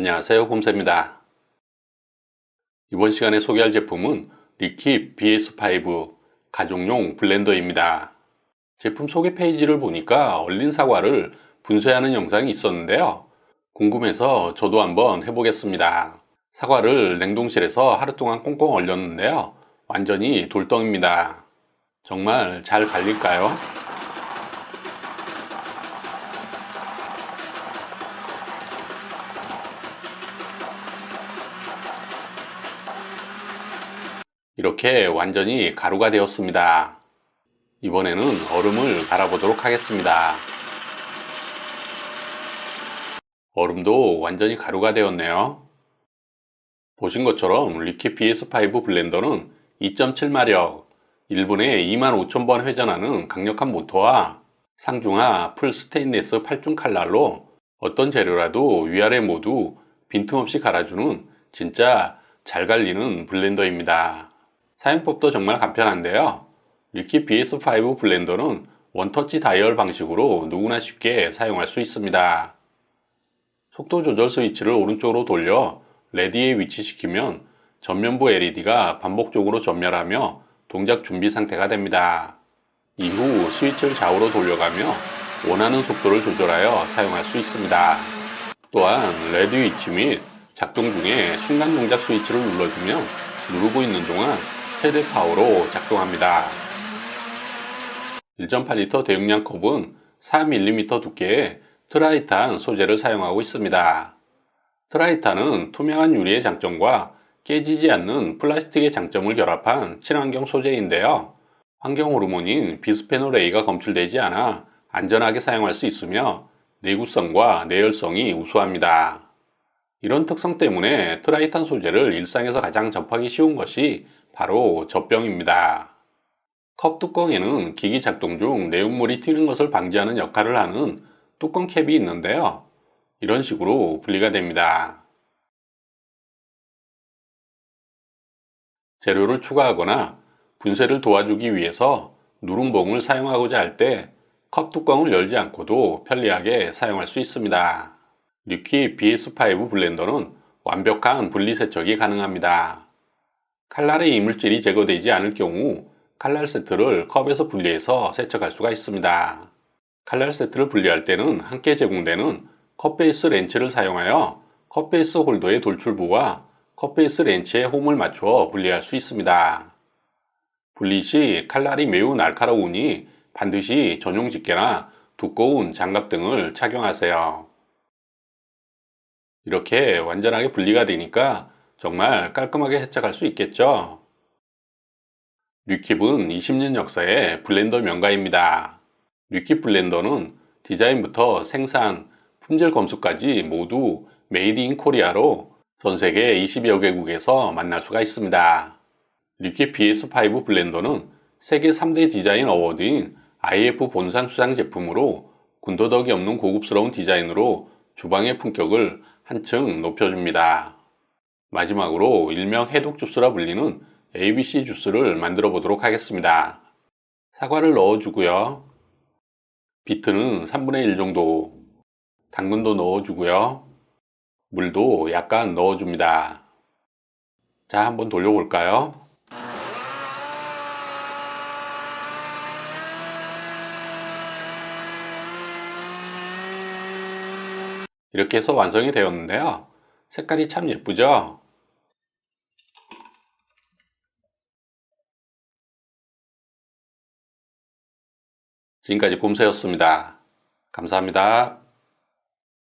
안녕하세요 곰새입니다. 이번 시간에 소개할 제품은 리킵 BS5 가족용 블렌더입니다. 제품 소개 페이지를 보니까 얼린 사과를 분쇄하는 영상이 있었는데요. 궁금해서 저도 한번 해보겠습니다. 사과를 냉동실에서 하루 동안 꽁꽁 얼렸는데요. 완전히 돌덩입니다. 정말 잘 갈릴까요? 이렇게 완전히 가루가 되었습니다. 이번에는 얼음을 갈아보도록 하겠습니다. 얼음도 완전히 가루가 되었네요. 보신 것처럼 리키 PS5 블렌더는 2.7마력, 1분에 25,000번 회전하는 강력한 모터와 상중하 풀 스테인리스 8중 칼날로 어떤 재료라도 위아래 모두 빈틈없이 갈아주는 진짜 잘 갈리는 블렌더입니다. 사용법도 정말 간편한데요. 리키 BS5 블렌더는 원터치 다이얼 방식으로 누구나 쉽게 사용할 수 있습니다. 속도 조절 스위치를 오른쪽으로 돌려 레디에 위치시키면 전면부 LED가 반복적으로 전멸하며 동작 준비 상태가 됩니다. 이후 스위치를 좌우로 돌려가며 원하는 속도를 조절하여 사용할 수 있습니다. 또한 레드 위치 및 작동 중에 순간 동작 스위치를 눌러주면 누르고 있는 동안 최대 파워로 작동합니다. 1.8L 대용량 컵은 4mm 두께의 트라이탄 소재를 사용하고 있습니다. 트라이탄은 투명한 유리의 장점과 깨지지 않는 플라스틱의 장점을 결합한 친환경 소재인데요. 환경 호르몬인 비스페놀 A가 검출되지 않아 안전하게 사용할 수 있으며 내구성과 내열성이 우수합니다. 이런 특성 때문에 트라이탄 소재를 일상에서 가장 접하기 쉬운 것이 바로 젖병입니다. 컵 뚜껑에는 기기 작동 중 내용물이 튀는 것을 방지하는 역할을 하는 뚜껑 캡이 있는데요. 이런 식으로 분리가 됩니다. 재료를 추가하거나 분쇄를 도와주기 위해서 누름봉을 사용하고자 할 때 컵 뚜껑을 열지 않고도 편리하게 사용할 수 있습니다. 리퀴 BS5 블렌더는 완벽한 분리 세척이 가능합니다. 칼날의 이물질이 제거되지 않을 경우 칼날 세트를 컵에서 분리해서 세척할 수가 있습니다. 칼날 세트를 분리할 때는 함께 제공되는 컵베이스 렌치를 사용하여 컵베이스 홀더의 돌출부와 컵베이스 렌치에 홈을 맞추어 분리할 수 있습니다. 분리 시 칼날이 매우 날카로우니 반드시 전용 집게나 두꺼운 장갑 등을 착용하세요. 이렇게 완전하게 분리가 되니까 정말 깔끔하게 세척할 수 있겠죠? 류킵은 20년 역사의 블렌더 명가입니다. 류킵 블렌더는 디자인부터 생산, 품질 검수까지 모두 메이드 인 코리아로 전 세계 20여 개국에서 만날 수가 있습니다. 류킵 BS5 블렌더는 세계 3대 디자인 어워드인 IF 본상 수상 제품으로 군더더기 없는 고급스러운 디자인으로 주방의 품격을 한층 높여줍니다. 마지막으로 일명 해독 주스라 불리는 ABC 주스를 만들어 보도록 하겠습니다. 사과를 넣어주고요. 비트는 3분의 1 정도, 당근도 넣어주고요. 물도 약간 넣어줍니다. 자, 한번 돌려볼까요? 이렇게 해서 완성이 되었는데요. 색깔이 참 예쁘죠? 지금까지 곰새였습니다. 감사합니다.